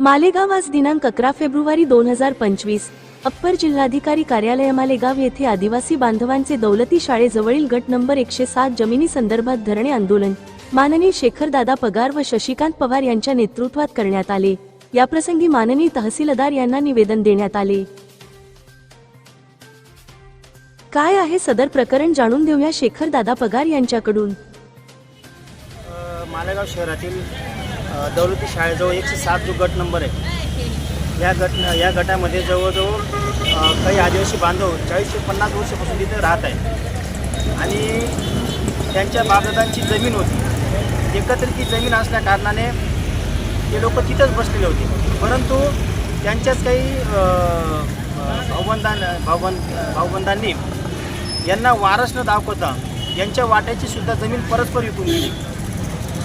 मालेगाव आज दिनांक अकरा फेब्रुवारी दोन हजार पंचवीस. अप्पर जिल्हाधिकारी कार्यालय मालेगाव येथे आदिवासी बांधवांचे दौलती शाळेजवळील गट नंबर एकशे सात जमिनी संदर्भात धरणे आंदोलन. माननीय शेखरदादा पगार व शशिकांत पवार यांच्या नेतृत्वात करण्यात आले. याप्रसंगी माननीय तहसीलदार यांना निवेदन देण्यात आले. काय आहे सदर प्रकरण जाणून घेऊया शेखरदादा पगार यांच्याकडून. मालेगाव शहरातील दौलती शाळेजवळ एकशे सात जो गट नंबर आहे या गट या गटामध्ये जवळजवळ काही आदिवासी बांधव चाळीस ते पन्नास वर्षापासून तिथे राहत आहे आणि त्यांच्या बापदादांची जमीन होती. एकत्रित ती जमीन असल्या कारणाने ते लोक तिथंच बसलेले होते. परंतु त्यांच्याच काही भाऊबंधां भाऊबंद भाऊबंधांनी यांना वारस न दाखवता यांच्या वाट्याची सुद्धा जमीन परस्पर विकून गेली.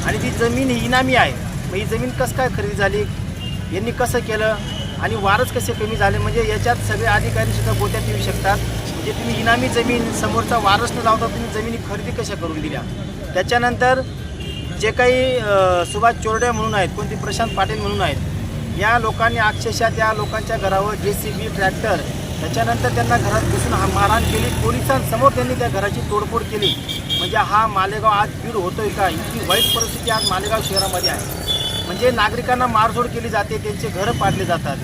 आणि ती जमीन ही इनामी आहे. मग ही जमीन कसं काय खरेदी झाली? यांनी कसं केलं? आणि वारच कसे कमी झाले? म्हणजे याच्यात सगळे अधिकारीसुद्धा गोत्यात येऊ शकतात. म्हणजे तुम्ही इनामी जमीन समोरचा वारस न लावता तुम्ही जमिनी खरेदी कशा करून दिल्या? त्याच्यानंतर जे काही सुभाष चोरडे म्हणून आहेत कोणते प्रशांत पाटील म्हणून आहेत या लोकांनी अक्षरशः त्या लोकांच्या घरावर जे सी बी ट्रॅक्टर त्याच्यानंतर त्यांना घरात घुसून हा मारहाण केली. पोलिसांसमोर त्यांनी त्या घराची तोडफोड केली. म्हणजे हा मालेगाव आज बीड होतोय का? इतकी वाईट परिस्थिती आज मालेगाव शहरामध्ये आहे. म्हणजे नागरिकांना मारझोड केली जाते त्यांचे घरं पाडले जातात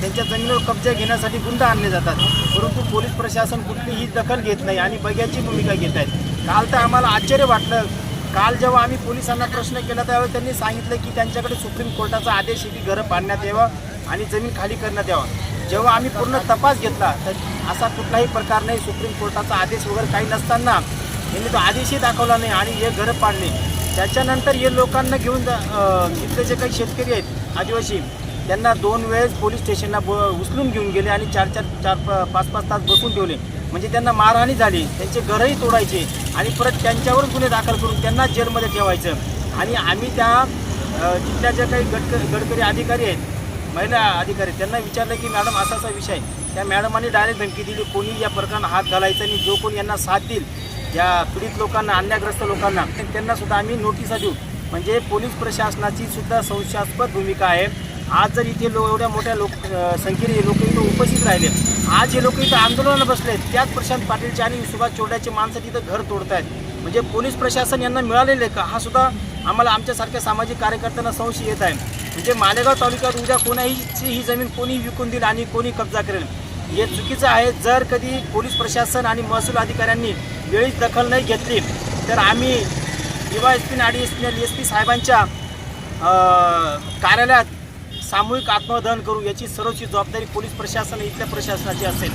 त्यांच्या जमिनीवर कब्जा घेण्यासाठी गुंड आणले जातात परंतु पोलीस प्रशासन कुठलीही दखल घेत नाही आणि बग्याची भूमिका घेत आहेत. काल तर आम्हाला आश्चर्य वाटलं. काल जेव्हा आम्ही पोलिसांना प्रश्न केला त्यावेळी त्यांनी सांगितलं की त्यांच्याकडे सुप्रीम कोर्टाचा आदेश आहे की घरं पाडण्यात यावं आणि जमीन खाली करण्यात यावं. जेव्हा आम्ही पूर्ण तपास घेतला तर असा कुठलाही प्रकार नाही. सुप्रीम कोर्टाचा आदेश वगैरे काही नसताना यांनी तो आदेशही दाखवला नाही आणि हे घरं पाडले. त्याच्यानंतर हे लोकांना घेऊन जा- अं, इथले जे काही शेतकरी आहेत आदिवासी त्यांना दोन वेळेस पोलीस स्टेशनला ब उचलून घेऊन गेले आणि चार चार चार पाच पाच तास बसून ठेवले. म्हणजे त्यांना मारहाणी झाली त्यांचे घरही तोडायचे आणि परत त्यांच्यावर गुन्हे दाखल करून त्यांना जेलमध्ये ठेवायचं. आणि आम्ही त्या तिथल्या ज्या काही गडक गडकरी अधिकारी आहेत महिला अधिकारी आहेत, त्यांना विचारलं की मॅडम असा असा विषय त्या मॅडमांनी डायरेक्ट धमकी दिली कोणी या प्रकरणात हात घालायचा आणि जो कोणी यांना साथ देईल ज्या पीडित लोकांना अन्यायग्रस्त लोकांना त्यांना सुद्धा आम्ही नोटिसा देऊ. म्हणजे पोलीस प्रशासनाची सुद्धा संशयास्पद भूमिका आहे. आज जर इथे लो एवढ्या मोठ्या लोक संख्येने लोक इथं उपस्थित राहिले. आज जे लोक इथं आंदोलनाला बसले त्याच प्रशांत पाटीलचे आणि सुभाष चोरड्याचे माणसं तिथं घर तोडत आहेत. म्हणजे पोलीस प्रशासन यांना मिळालेलं आहे का? हा सुद्धा आम्हाला आमच्यासारख्या सामाजिक कार्यकर्त्यांना संशय येत आहे. म्हणजे मालेगाव तालुक्यात उद्या कोणाहीची ही जमीन कोणी विकून देईल आणि कोणी कब्जा करेल? हे चुकीचं आहे. जर कधी पोलीस प्रशासन आणि महसूल अधिकाऱ्यांनी वेळीच दखल नाही घेतली तर आम्ही किंवा एस पी आणि एस पी एस पी साहेबांच्या कार्यालयात सामूहिक आत्मदहन करू याची सर्वची जबाबदारी पोलीस प्रशासन इथल्या प्रशासनाची असेल.